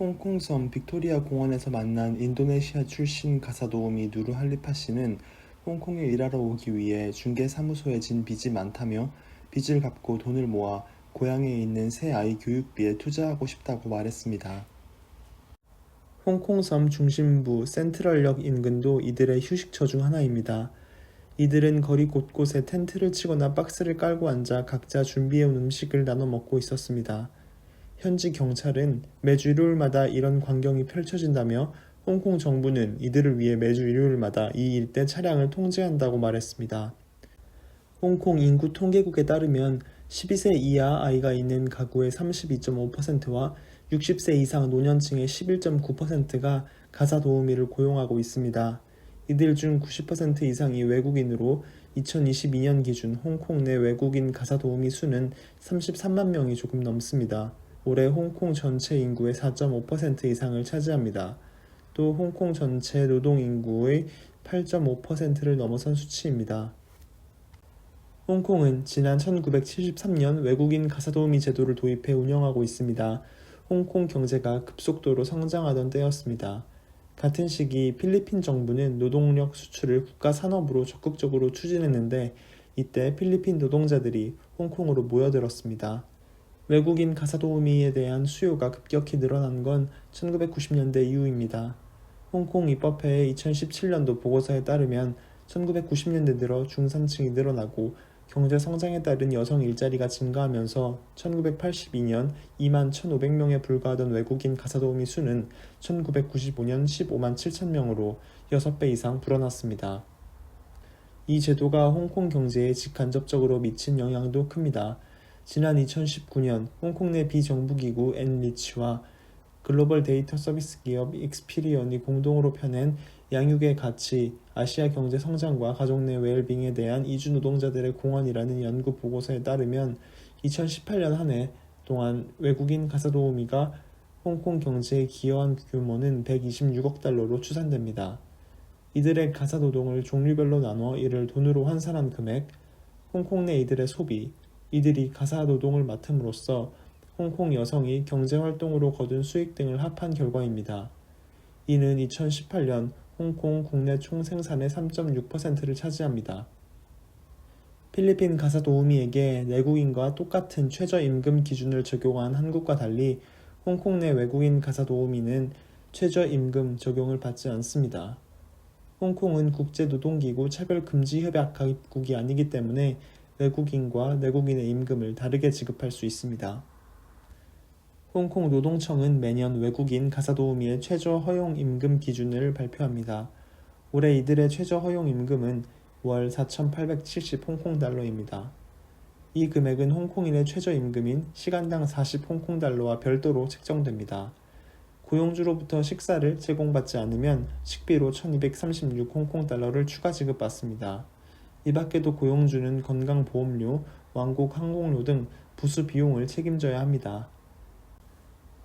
홍콩섬 빅토리아 공원에서 만난 인도네시아 출신 가사 도우미 누르 할리파 씨는 홍콩에 일하러 오기 위해 중개 사무소에 진 빚이 많다며 빚을 갚고 돈을 모아 고향에 있는 새 아이 교육비에 투자하고 싶다고 말했습니다. 홍콩섬 중심부 센트럴역 인근도 이들의 휴식처 중 하나입니다. 이들은 거리 곳곳에 텐트를 치거나 박스를 깔고 앉아 각자 준비해온 음식을 나눠 먹고 있었습니다. 현지 경찰은 매주 일요일마다 이런 광경이 펼쳐진다며 홍콩 정부는 이들을 위해 매주 일요일마다 이 일대 차량을 통제한다고 말했습니다. 홍콩 인구 통계국에 따르면 12세 이하 아이가 있는 가구의 32.5%와 60세 이상 노년층의 11.9%가 가사 도우미를 고용하고 있습니다. 이들 중 90% 이상이 외국인으로 2022년 기준 홍콩 내 외국인 가사 도우미 수는 33만 명이 조금 넘습니다. 올해 홍콩 전체 인구의 4.5% 이상을 차지합니다. 또 홍콩 전체 노동 인구의 8.5%를 넘어선 수치입니다. 홍콩은 지난 1973년 외국인 가사도우미 제도를 도입해 운영하고 있습니다. 홍콩 경제가 급속도로 성장하던 때였습니다. 같은 시기 필리핀 정부는 노동력 수출을 국가 산업으로 적극적으로 추진했는데 이때 필리핀 노동자들이 홍콩으로 모여들었습니다. 외국인 가사도우미에 대한 수요가 급격히 늘어난 건 1990년대 이후입니다. 홍콩 입법회의 2017년도 보고서에 따르면 1990년대 들어 중산층이 늘어나고 경제 성장에 따른 여성 일자리가 증가하면서 1982년 2만 1,500명에 불과하던 외국인 가사도우미 수는 1995년 15만 7천 명으로 6배 이상 불어났습니다. 이 제도가 홍콩 경제에 직간접적으로 미친 영향도 큽니다. 지난 2019년 홍콩 내 비정부기구 엔리치와 글로벌 데이터 서비스 기업 익스피리언이 공동으로 펴낸 양육의 가치, 아시아 경제 성장과 가족 내 웰빙에 대한 이주 노동자들의 공헌이라는 연구 보고서에 따르면 2018년 한 해 동안 외국인 가사 도우미가 홍콩 경제에 기여한 규모는 126억 달러로 추산됩니다. 이들의 가사 노동을 종류별로 나눠 이를 돈으로 환산한 금액, 홍콩 내 이들의 소비, 이들이 가사 노동을 맡음으로써 홍콩 여성이 경제활동으로 거둔 수익 등을 합한 결과입니다. 이는 2018년 홍콩 국내 총생산의 3.6%를 차지합니다. 필리핀 가사 도우미에게 내국인과 똑같은 최저임금 기준을 적용한 한국과 달리 홍콩 내 외국인 가사 도우미는 최저임금 적용을 받지 않습니다. 홍콩은 국제노동기구 차별금지협약 가입국이 아니기 때문에 외국인과 내국인의 임금을 다르게 지급할 수 있습니다. 홍콩 노동청은 매년 외국인 가사도우미의 최저 허용 임금 기준을 발표합니다. 올해 이들의 최저 허용 임금은 월 4,870 홍콩 달러입니다. 이 금액은 홍콩인의 최저 임금인 시간당 40 홍콩 달러와 별도로 책정됩니다. 고용주로부터 식사를 제공받지 않으면 식비로 1236 홍콩 달러를 추가 지급받습니다. 이 밖에도 고용주는 건강보험료, 왕복 항공료 등 부수 비용을 책임져야 합니다.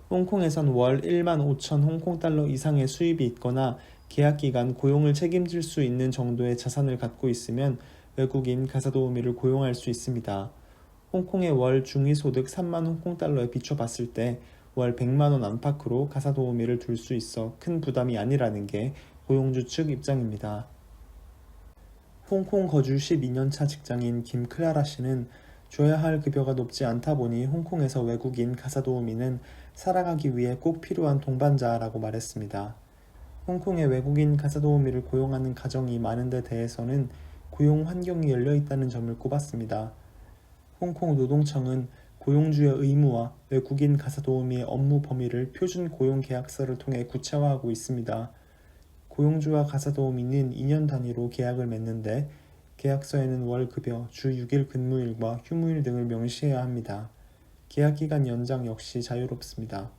홍콩에선 월 1만 5천 홍콩 달러 이상의 수입이 있거나 계약 기간 고용을 책임질 수 있는 정도의 자산을 갖고 있으면 외국인 가사도우미를 고용할 수 있습니다. 홍콩의 월 중위 소득 3만 홍콩 달러에 비춰봤을 때 월 100만 원 안팎으로 가사도우미를 둘 수 있어 큰 부담이 아니라는 게 고용주 측 입장입니다. 홍콩 거주 12년차 직장인 김클라라 씨는 줘야 할 급여가 높지 않다 보니 홍콩에서 외국인 가사도우미는 살아가기 위해 꼭 필요한 동반자라고 말했습니다. 홍콩의 외국인 가사도우미를 고용하는 가정이 많은 데 대해서는 고용 환경이 열려 있다는 점을 꼽았습니다. 홍콩 노동청은 고용주의 의무와 외국인 가사도우미의 업무 범위를 표준 고용 계약서를 통해 구체화하고 있습니다. 고용주와 가사도우미는 2년 단위로 계약을 맺는데 계약서에는 월 급여, 주 6일 근무일과 휴무일 등을 명시해야 합니다. 계약 기간 연장 역시 자유롭습니다.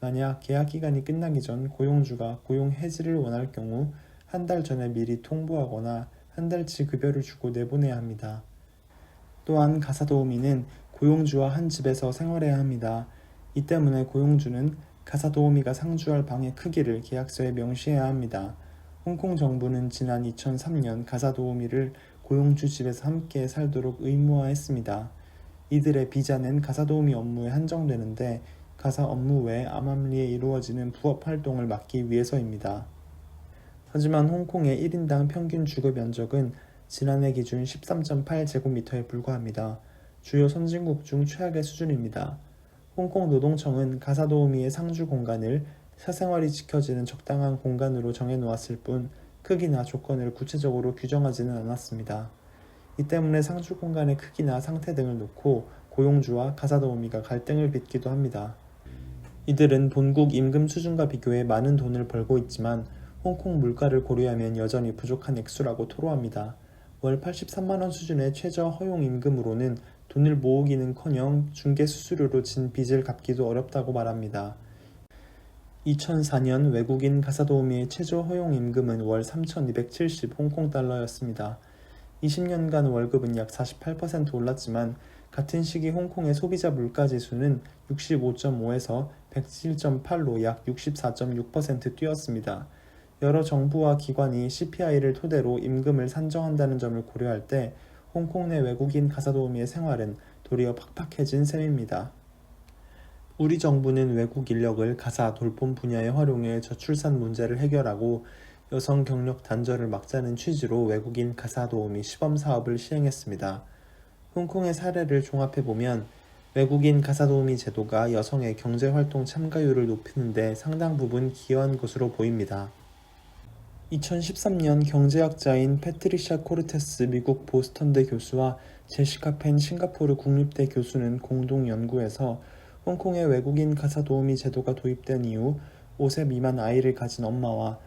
만약 계약 기간이 끝나기 전 고용주가 고용 해지를 원할 경우 한 달 전에 미리 통보하거나 한 달치 급여를 주고 내보내야 합니다. 또한 가사도우미는 고용주와 한 집에서 생활해야 합니다. 이 때문에 고용주는 가사도우미가 상주할 방의 크기를 계약서에 명시해야 합니다. 홍콩 정부는 지난 2003년 가사도우미를 고용주 집에서 함께 살도록 의무화했습니다. 이들의 비자는 가사도우미 업무에 한정되는데 가사 업무 외 암암리에 이루어지는 부업 활동을 막기 위해서입니다. 하지만 홍콩의 1인당 평균 주거 면적은 지난해 기준 13.8제곱미터에 불과합니다. 주요 선진국 중 최악의 수준입니다. 홍콩 노동청은 가사도우미의 상주 공간을 사생활이 지켜지는 적당한 공간으로 정해놓았을 뿐 크기나 조건을 구체적으로 규정하지는 않았습니다. 이 때문에 상주 공간의 크기나 상태 등을 놓고 고용주와 가사도우미가 갈등을 빚기도 합니다. 이들은 본국 임금 수준과 비교해 많은 돈을 벌고 있지만 홍콩 물가를 고려하면 여전히 부족한 액수라고 토로합니다. 월 83만원 수준의 최저 허용 임금으로는 돈을 모으기는커녕 중개 수수료로 진 빚을 갚기도 어렵다고 말합니다. 2004년 외국인 가사도우미의 최저 허용 임금은 월 3,270 홍콩 달러였습니다. 20년간 월급은 약 48% 올랐지만 같은 시기 홍콩의 소비자 물가 지수는 65.5에서 107.8로 약 64.6% 뛰었습니다. 여러 정부와 기관이 CPI를 토대로 임금을 산정한다는 점을 고려할 때 홍콩 내 외국인 가사도우미의 생활은 도리어 팍팍해진 셈입니다. 우리 정부는 외국 인력을 가사 돌봄 분야에 활용해 저출산 문제를 해결하고 여성 경력 단절을 막자는 취지로 외국인 가사 도우미 시범 사업을 시행했습니다. 홍콩의 사례를 종합해 보면 외국인 가사 도우미 제도가 여성의 경제 활동 참가율을 높이는 데 상당 부분 기여한 것으로 보입니다. 2013년 경제학자인 패트리샤 코르테스 미국 보스턴대 교수와 제시카 펜 싱가포르 국립대 교수는 공동 연구에서 홍콩의 외국인 가사 도우미 제도가 도입된 이후 5세 미만 아이를 가진 엄마와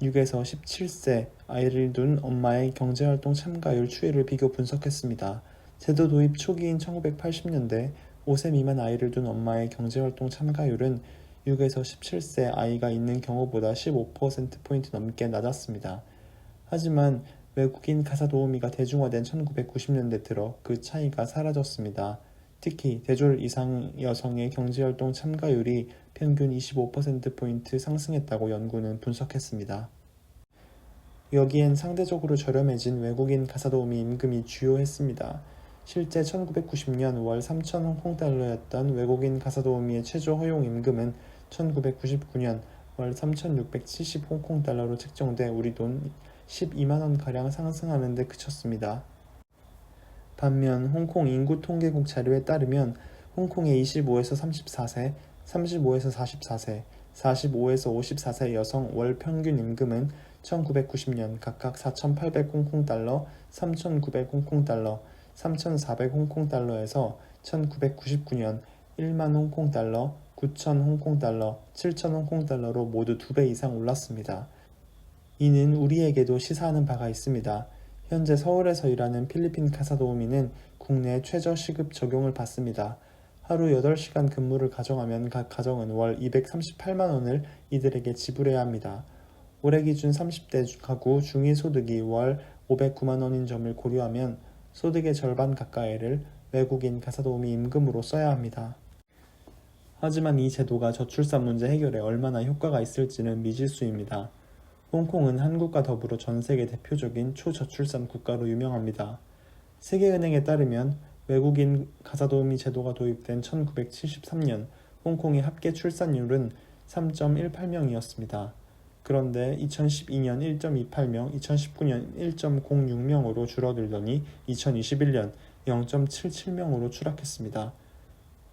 6에서 17세 아이를 둔 엄마의 경제활동 참가율 추이를 비교 분석했습니다. 제도 도입 초기인 1980년대 5세 미만 아이를 둔 엄마의 경제활동 참가율은 6에서 17세 아이가 있는 경우보다 15%포인트 넘게 낮았습니다. 하지만 외국인 가사 도우미가 대중화된 1990년대 들어 그 차이가 사라졌습니다. 특히 대졸 이상 여성의 경제활동 참가율이 평균 25%포인트 상승했다고 연구는 분석했습니다. 여기엔 상대적으로 저렴해진 외국인 가사도우미 임금이 주요했습니다. 실제 1990년 월 3천 홍콩달러였던 외국인 가사도우미의 최저 허용 임금은 1999년 월 3,670 홍콩 달러로 책정돼 우리 돈 12만 원 가량 상승하는 데 그쳤습니다. 반면 홍콩 인구 통계국 자료에 따르면 홍콩의 25에서 34세, 35에서 44세, 45에서 54세 여성 월 평균 임금은 1990년 각각 4,800 홍콩 달러, 3,900 홍콩 달러, 3,400 홍콩 달러에서 1999년 1만 홍콩달러, 9천 홍콩달러, 7천 홍콩달러로 모두 두배 이상 올랐습니다. 이는 우리에게도 시사하는 바가 있습니다. 현재 서울에서 일하는 필리핀 가사도우미는 국내 최저 시급 적용을 받습니다. 하루 8시간 근무를 가정하면 각 가정은 월 238만 원을 이들에게 지불해야 합니다. 올해 기준 30대 가구 중위 소득이 월 509만 원인 점을 고려하면 소득의 절반 가까이를 외국인 가사도우미 임금으로 써야 합니다. 하지만 이 제도가 저출산 문제 해결에 얼마나 효과가 있을지는 미지수입니다. 홍콩은 한국과 더불어 전 세계 대표적인 초저출산 국가로 유명합니다. 세계은행에 따르면 외국인 가사도우미 제도가 도입된 1973년 홍콩의 합계 출산율은 3.18명이었습니다. 그런데 2012년 1.28명, 2019년 1.06명으로 줄어들더니 2021년 0.77명으로 추락했습니다.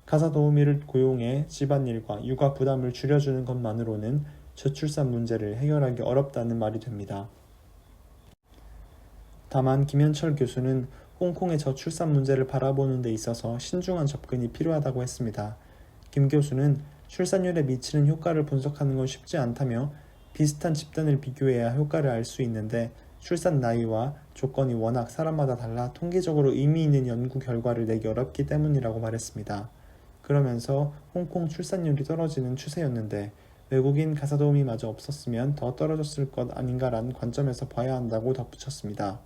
가사 도우미를 고용해 집안일과 육아 부담을 줄여주는 것만으로는 저출산 문제를 해결하기 어렵다는 말이 됩니다. 다만 김현철 교수는 홍콩의 저출산 문제를 바라보는 데 있어서 신중한 접근이 필요하다고 했습니다. 김 교수는 출산율에 미치는 효과를 분석하는 건 쉽지 않다며 비슷한 집단을 비교해야 효과를 알 수 있는데 출산 나이와 조건이 워낙 사람마다 달라 통계적으로 의미 있는 연구 결과를 내기 어렵기 때문이라고 말했습니다. 그러면서 홍콩 출산율이 떨어지는 추세였는데 외국인 가사도우미마저 없었으면 더 떨어졌을 것 아닌가라는 관점에서 봐야 한다고 덧붙였습니다.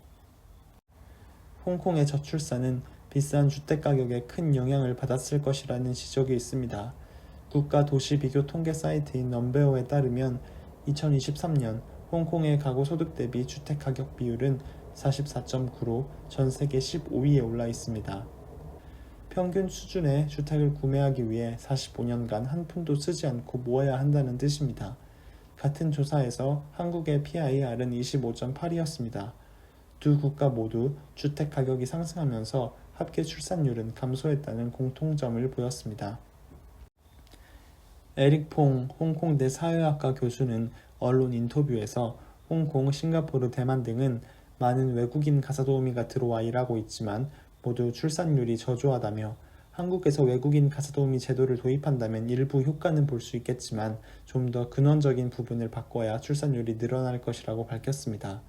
홍콩의 저출산은 비싼 주택 가격에 큰 영향을 받았을 것이라는 지적이 있습니다. 국가 도시 비교 통계 사이트인 넘베어에 따르면 2023년 홍콩의 가구 소득 대비 주택 가격 비율은 44.9로 전 세계 15위에 올라 있습니다. 평균 수준의 주택을 구매하기 위해 45년간 한 푼도 쓰지 않고 모아야 한다는 뜻입니다. 같은 조사에서 한국의 PIR은 25.8이었습니다. 두 국가 모두 주택 가격이 상승하면서 합계 출산율은 감소했다는 공통점을 보였습니다. 에릭 퐁 홍콩대 사회학과 교수는 언론 인터뷰에서 홍콩, 싱가포르, 대만 등은 많은 외국인 가사도우미가 들어와 일하고 있지만 모두 출산율이 저조하다며 한국에서 외국인 가사도우미 제도를 도입한다면 일부 효과는 볼 수 있겠지만 좀 더 근원적인 부분을 바꿔야 출산율이 늘어날 것이라고 밝혔습니다.